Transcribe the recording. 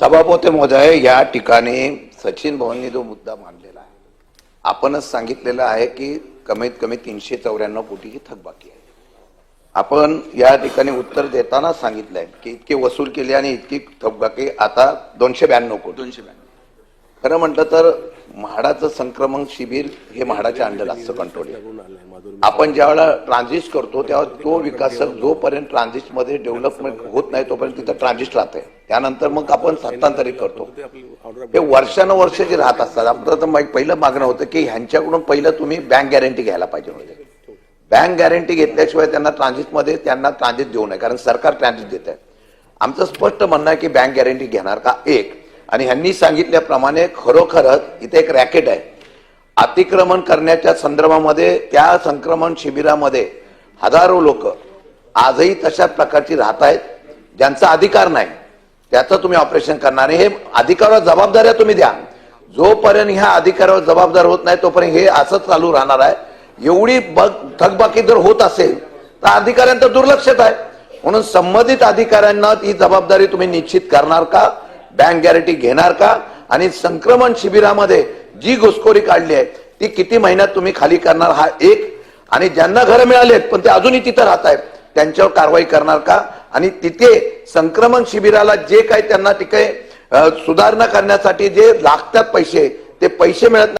सभापती महोदय या ठिकाणी सचिन भवननी जो मुद्दा मांडलेला आहे आपणच सांगितलेलं आहे की कमीत कमी तीनशे चौऱ्याण्णव कोटी ही थकबाकी आहे. आपण या ठिकाणी उत्तर देताना सांगितलंय की इतके वसूल केले आणि इतकी थकबाकी आता दोनशे ब्याण्णव कोटी. दोनशे ब्याण्णव. खरं म्हटलं तर म्हाडाचं संक्रमण शिबिर हे म्हाडाच्या अंडर असतं कंट्रोल आपण ज्यावेळेला ट्रान्झिस्ट करतो तेव्हा तो विकासक जोपर्यंत ट्रान्झिस्टमध्ये डेव्हलपमेंट होत नाही तोपर्यंत तिथं ट्रान्झिस्ट राहते. त्यानंतर मग आपण सत्तांतरित करतो. हे वर्षानुवर्ष जे राहत असतात आपलं तर पहिलं मागणं होतं की ह्यांच्याकडून पहिलं तुम्ही बँक गॅरंटी घ्यायला पाहिजे होते. बँक गॅरंटी घेतल्याशिवाय त्यांना ट्रान्झिटमध्ये त्यांना ट्रान्झिट देऊ नये कारण सरकार ट्रान्झिट देत आहे आमचं स्पष्ट म्हणणं आहे की बँक गॅरंटी घेणार का? एक. आणि ह्यांनी सांगितल्याप्रमाणे खरोखरच इथे एक रॅकेट आहे. अतिक्रमण करण्याच्या संदर्भामध्ये त्या संक्रमण शिबिरामध्ये हजारो लोक आजही तशा प्रकारची राहत आहेत ज्यांचा अधिकार नाही. त्याचं तुम्ही ऑपरेशन करणार हे अधिकारावर जबाबदाऱ्या तुम्ही द्या. जोपर्यंत ह्या अधिकारावर जबाबदार होत नाही तोपर्यंत हे असंच चालू राहणार आहे. एवढी बग थकबाकी जर होत असेल तर अधिकाऱ्यांचं दुर्लक्षच आहे. म्हणून संबंधित अधिकाऱ्यांना ही जबाबदारी तुम्ही निश्चित करणार का? बँक गॅरंटी घेणार का? आणि संक्रमण शिबिरामध्ये जी घुसखोरी काढली आहे ती किती महिन्यात तुम्ही खाली करणार? हा एक. आणि ज्यांना घरं मिळालेत पण ते अजूनही तिथं राहत आहेत त्यांच्यावर कारवाई करणार का? आणि तिथे संक्रमण शिबिराला जे काही त्यांना तिथे सुधारणा करण्यासाठी जे लागतात पैसे ते पैसे मिळत